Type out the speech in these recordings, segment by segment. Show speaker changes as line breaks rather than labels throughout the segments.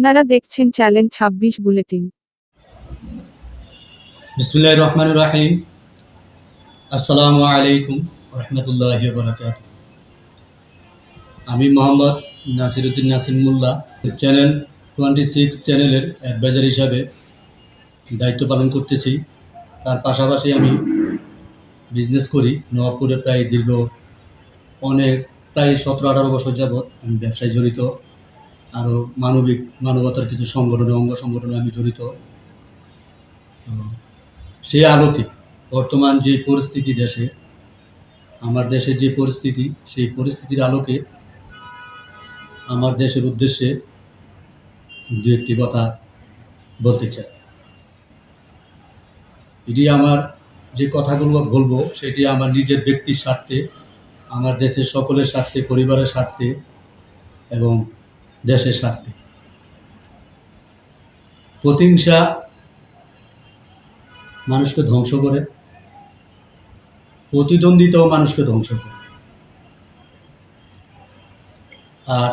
আপনারা দেখছেন চ্যালেঞ্জ ছাব্বিশ বুলেটিন।
বিসমুল্লাহ রহমান রাহিম। আসসালামু আলাইকুম রহমতুল্লাহ বরকাত আমি Mohammad Nasiruddin Nasir Molla. Channel twenty six চ্যানেলের অ্যাডভাইজার হিসাবে দায়িত্ব পালন করতেছি। তার পাশাপাশি আমি বিজনেস করি। নবাবপুরে প্রায় দীর্ঘ অনেক, প্রায় সতেরো আঠারো বছর যাবৎ আমি ব্যবসায় জড়িত। আরও মানবিক, মানবতার কিছু সংগঠনে অঙ্গ সংগঠনে আমি জড়িত। তো সেই আলোকে বর্তমান যে পরিস্থিতি দেশে, আমার দেশের যে পরিস্থিতি, সেই পরিস্থিতির আলোকে আমার দেশের উদ্দেশ্যে দু একটি কথা বলতে চাই। এটি আমার যে কথাগুলো বলব, সেটি আমার নিজের ব্যক্তির স্বার্থে, আমার দেশের সকলের স্বার্থে, পরিবারের স্বার্থে এবং দেশের স্বার্থে প্রতিহিংসা মানুষকে ধ্বংস করে, প্রতিদ্বন্দ্বিতাও মানুষকে ধ্বংস করে। আর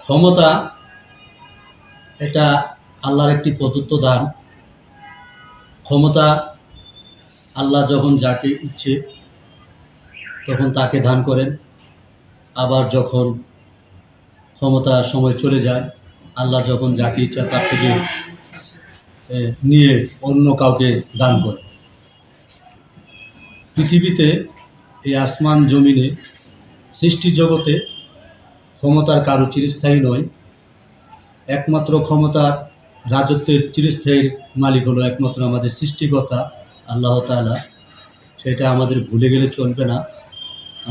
ক্ষমতা এটা আল্লাহর একটি প্রদত্ত দান। ক্ষমতা আল্লাহ যখন যাকে ইচ্ছে, তখন তাকে দান করেন। আবার যখন ক্ষমতা সময় চলে যায়, আল্লাহ যখন যাকে ইচ্ছা তার থেকে নিয়ে অন্য কাউকে দান করে। পৃথিবীতে এই আসমান জমিনে সৃষ্টি জগতে ক্ষমতার কারও চিরস্থায়ী নয়, একমাত্র ক্ষমতার রাজত্বের চিরস্থায়ীর মালিক হলো একমাত্র আমাদের সৃষ্টিকর্তা আল্লাহ তাআলা। সেটা আমাদের ভুলে গেলে চলবে না।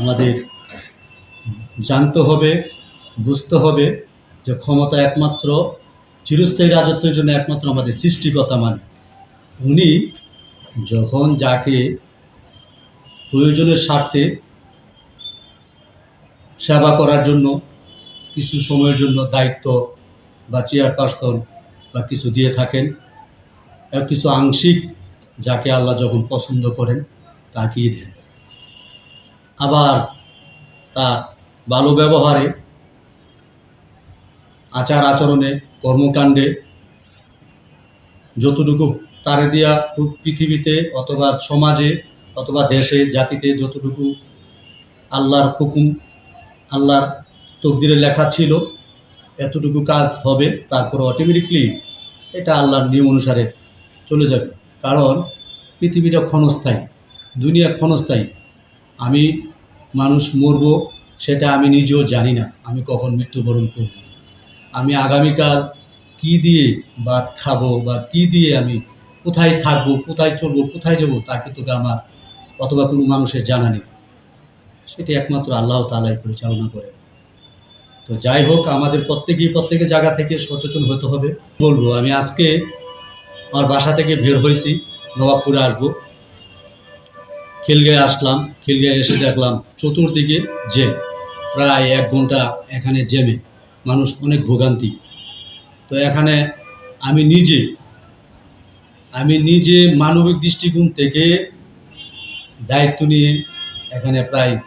আমাদের জানতে হবে বুঝতে হবে যে ক্ষমতা একমাত্র, চিরস্থায়ী রাজত্বের জন্য একমাত্র আমাদের সৃষ্টিকর্তা মালিক উনি যখন যাকে প্রয়োজনের স্বার্থে সেবা করার জন্য, কিছু সময়ের জন্য দায়িত্ব বা চেয়ারপারসন বা কিছু দিয়ে থাকেন কিছু আংশিক যাকে আল্লাহ যখন পছন্দ করেন, তাকেই দেন। আবার তার ভালো ব্যবহারে আচার আচরণে, কর্মকাণ্ডে যতটুকু তারে দিয়া পৃথিবীতে অথবা সমাজে অথবা দেশে, জাতিতে যতটুকু আল্লাহর হুকুম, আল্লাহর তকদিরে লেখা ছিল, এতটুকু কাজ হবে, তারপর অটোমেটিকলি এটা আল্লাহর নিয়ম অনুসারে চলে যাবে। কারণ পৃথিবীটা ক্ষণস্থায়ী, দুনিয়া ক্ষণস্থায়ী। আমি মানুষ মরব, সেটা আমি নিজেও জানি না, আমি কখন মৃত্যুবরণ করব। আমি আগামীকাল কি দিয়ে ভাত খাব বা কি দিয়ে আমি কোথায় থাকব, কোথায় চলবো, কোথায় যাব, তা কিন্তু আমার অথবা কোনো মানুষের জানা নেই। সেটি একমাত্র আল্লাহ তালাই পরিচালনা করে তো যাই হোক, আমাদের প্রত্যেকেই প্রত্যেকের জায়গা থেকে সচেতন হতে হবে। বলব, আমি আজকে আমার বাসা থেকে বের হয়েছি, নবাবপুরে আসব। খিলগায় আসলাম, খিলগায় এসে দেখলাম চতুর্দিকে জ্যাম। প্রায় এক ঘণ্টা এখানে জ্যামে। মানুষ অনেক ভোগান্তি তো এখানে আমি নিজে আমি নিজে মানবিক দৃষ্টিকোণ থেকে দায়িত্ব নিয়ে এখানে প্রায়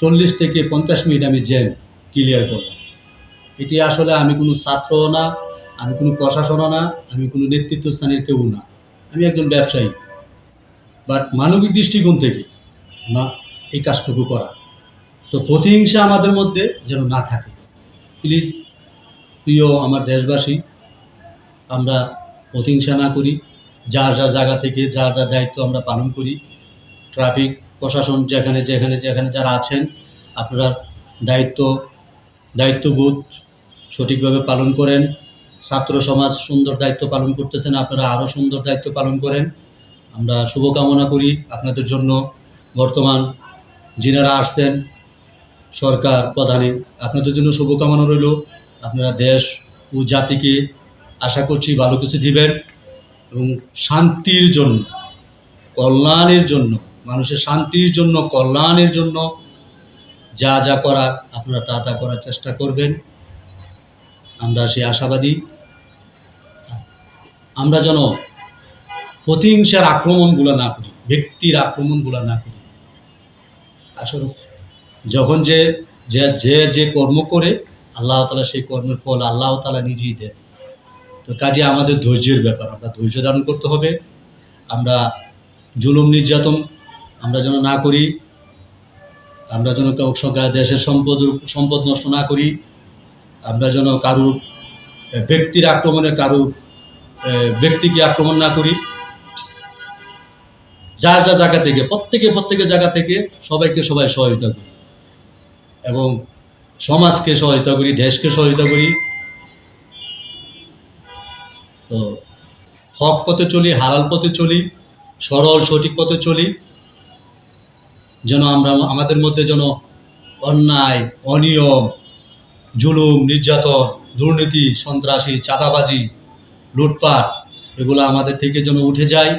চল্লিশ থেকে পঞ্চাশ মিনিট আমি জ্যাম ক্লিয়ার করলাম। এটি আসলে আমি কোনো ছাত্রও না, আমি কোনো প্রশাসনও না, আমি কোনো নেতৃত্ব স্থানের কেউ না। আমি একজন ব্যবসায়ী। বাট মানবিক দৃষ্টিকোণ থেকে না এই কাজটুকু করা। তো প্রতিহিংসা আমাদের মধ্যে যেন না থাকে। প্লিজ, প্রিয় আমার দেশবাসী, আমরা প্রতিহিংসা না করি, যার যার জায়গা থেকে, যার যার দায়িত্ব আমরা পালন করি, ট্রাফিক, প্রশাসন যেখানে যেখানে যেখানে যারা আছেন, আপনারা দায়িত্ব, দায়িত্ববোধ সঠিকভাবে পালন করেন, ছাত্র সমাজ সুন্দর দায়িত্ব পালন করতেছেন, আপনারা আরও সুন্দর দায়িত্ব পালন করেন, আমরা শুভকামনা করি আপনাদের জন্য। বর্তমান যিনারা আসছেন সরকার প্রধানে, আপনাদের জন্য শুভকামনা রইল। আপনারা দেশ ও জাতিকে আশা করছি ভালো কিছু দিবেন এবং শান্তির জন্য, কল্যাণের জন্য, মানুষের শান্তির জন্য, কল্যাণের জন্য যা যা করার আপনারা তা তা করার চেষ্টা করবেন। আমরা সে আশাবাদী। আমরা যেন প্রতিহিংসার আক্রমণগুলো না করি, ব্যক্তির আক্রমণগুলো না করি। আসলে যখন যে যে যে কর্ম করে আল্লাহ তালা সেই কর্মের ফল আল্লাহ তালা নিজেই দেন। তো কাজে আমাদের ধৈর্যের ব্যাপার আমরা ধৈর্য ধারণ করতে হবে। আমরা জুলুম নির্যাতন আমরা যেন না করি আমরা যেন দেশের সম্পদ সম্পদ নষ্ট না করি আমরা যেন কারুর ব্যক্তির আক্রমণে আহ, ব্যক্তিকে আক্রমণ না করি। যার যা জায়গা থেকে প্রত্যেকে প্রত্যেকের জায়গা থেকে সবাইকে সবাই সহযোগিতা করি এবং সমাজকে সহযোগিতা করি, দেশকে সহযোগিতা করি। তো হক পথে চলি, হালাল পথে চলি, সরল, সঠিক পথে চলি, যেন আমরা আমাদের মধ্যে যেন অন্যায়, অনিয়ম, জুলুম, নির্যাতন, দুর্নীতি, সন্ত্রাসী, চাঁদাবাজি, লুটপাট, এগুলো আমাদের থেকে যেন উঠে যায়।